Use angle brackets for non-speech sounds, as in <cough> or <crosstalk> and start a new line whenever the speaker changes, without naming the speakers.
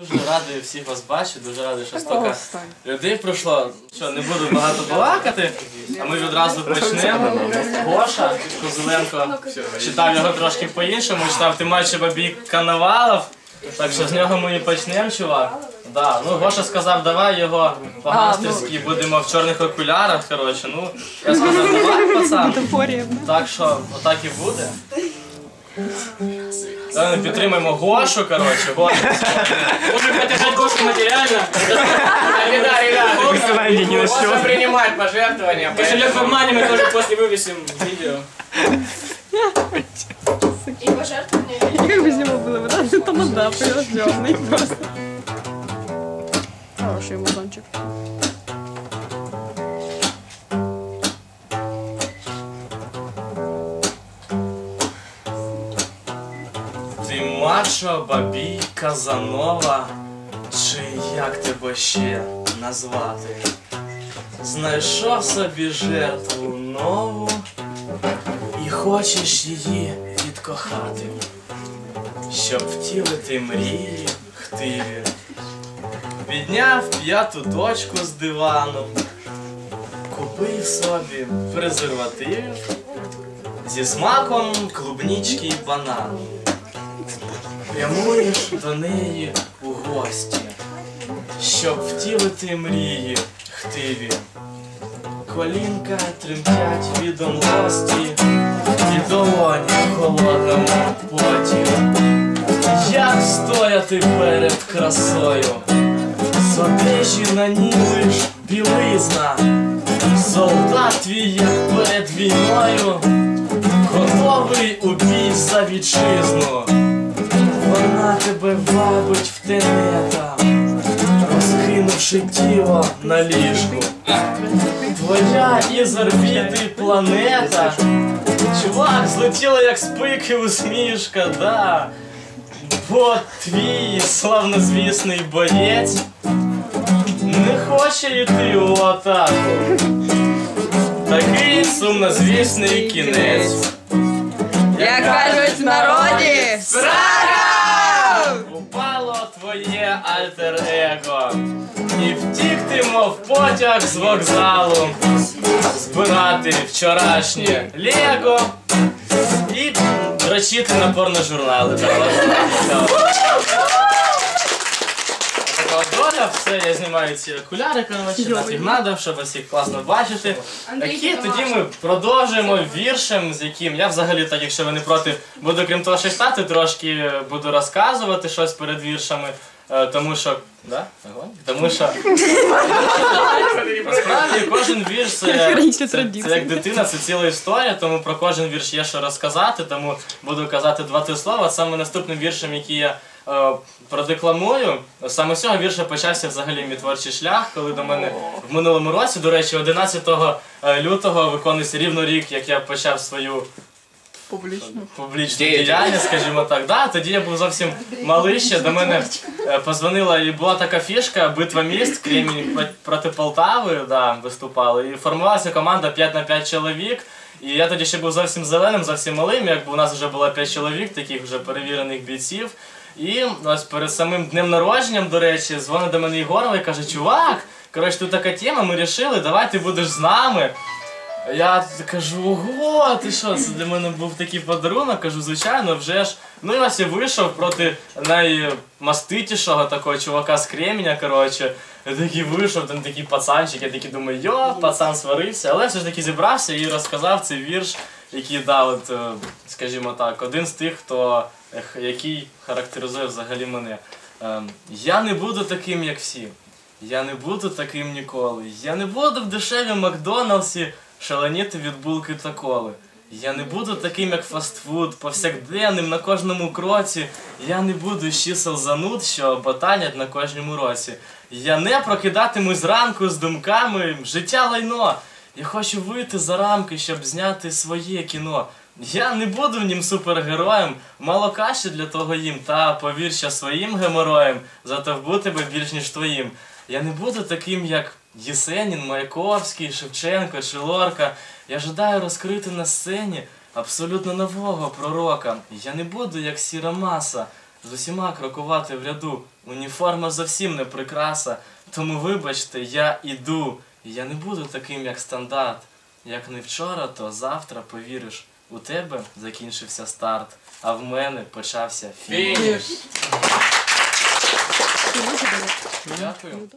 Дуже радий всіх вас бачити, дуже радий, що стільки людей пройшло. Що, не буду багато балакати, а ми відразу почнемо. Гоша Козеленко читав його трошки по-іншому, читав ти матчі бабій Коновалов. Так що з нього ми і почнемо, чувак. Да, ну Гоша сказав, давай його по-гастерськи будемо в чорних окулярах. Коротше, ну я сказав, давай, пацан. Так що отак і буде. Давай ми підтримаємо Гошу, коротше, Гошу.
Можем поддержать Гошу материально. Да, ребят, можно принимать пожертвования. Кошелек в обмане мы тоже после вывесим видео.
И пожертвования.
Как без него было бы, да? Тамада прирожденный просто. Хороший музончик.
Мачо, бабій, Казанова, чи як тебе ще назвати? Знайшов собі жертву нову і хочеш її відкохати, щоб втілити мрії хтиві. Підняв п'яту дочку з дивану, купив собі презерватив зі смаком клубнічки й банану. Прямуєш до неї у гості, щоб втілити мрії хтиві. Колінка тремтять від онлості і долоні в холодному поті. Як стояти перед красою, з одежі на ній лиш білизна, солдат твій, як перед війною, готовий у бій за вітчизну. Тебе вабить в тенета, розкинувши тіло на ліжку. Твоя із орбіти планета. Чувак, злетіла як спики усмішка, да. Бо твій славнозвісний боєць не хоче йти у атаку. Такий сумнозвісний кінець.
Як кажуть в народі,
твоє альтер-его. І втікти, мов потяг з вокзалу. Збирати вчорашнє Лего. І дрочити на порножурнали. Така доля, все, я знімаю ці окуляри, коротше, нафіг надо, щоб вас всіх класно бачити. Такі тоді ми продовжуємо віршем, з яким я взагалі, так якщо ви не проти, буду крім того, що читати, трошки е, буду розказувати щось перед віршами. е, Тому що. Да? Тому що. Насправді кожен вірш це, це, це як дитина, це ціла історія, тому про кожен вірш є що розказати, тому буду казати два-три слова. Саме наступним віршем, який я продекламую, саме з цього вірша почався взагалі мій творчий шлях, коли до мене в минулому році, до речі, 11 е, лютого виконується рівно рік, як я почав свою
публічно.
публічне діяння, скажімо так. Да, тоді я був зовсім малий ще. До мене е, позвонила і була така фішка Битва міст, <clears throat> Кремінь проти Полтави да, виступали. І формувалася команда 5 на 5 чоловік. І я тоді ще був зовсім зеленим, зовсім малим, якби у нас вже було 5 чоловік, таких вже перевірених бійців. І ось перед самим днем народженням, до речі, дзвонить до мене Ігорова і каже, чувак, коротше, тут така тема, ми вирішили, давай ти будеш з нами. Я кажу, ого, ти що, це для мене був такий подарунок, кажу, звичайно, вже ж. Ну і ось я вийшов проти наймаститішого такого чувака з Кремня, коротше. Я такий вийшов, там такий пацанчик, я такий думаю, йо, пацан сварився, але все ж таки зібрався і розказав цей вірш, який дав, е, скажімо так, один з тих, хто який характеризує взагалі мене. Ем, Я не буду таким, як всі. Я не буду таким ніколи. Я не буду в дешевій Макдоналдсі шаленіти від булки та коли. Я не буду таким, як фастфуд, повсякденним на кожному кроці. Я не буду з чисел зануд, що ботанять на кожному році. Я не прокидатимусь зранку з думками життя лайно. Я хочу вийти за рамки, щоб зняти своє кіно. Я не буду в нім супергероєм, мало каші для того їм, та повір, що своїм гемороєм затовбу би більш ніж твоїм. Я не буду таким, як Єсенін, Маяковський, Шевченко чи Лорка. Я жадаю розкрити на сцені абсолютно нового пророка. Я не буду, як сіра маса, з усіма крокувати в ряду. Уніформа зовсім не прикраса. Тому, вибачте, я іду. Я не буду таким, як стандарт. Як не вчора, то завтра повіриш. У тебе закінчився старт, а в мене почався
фініш.
Дякую.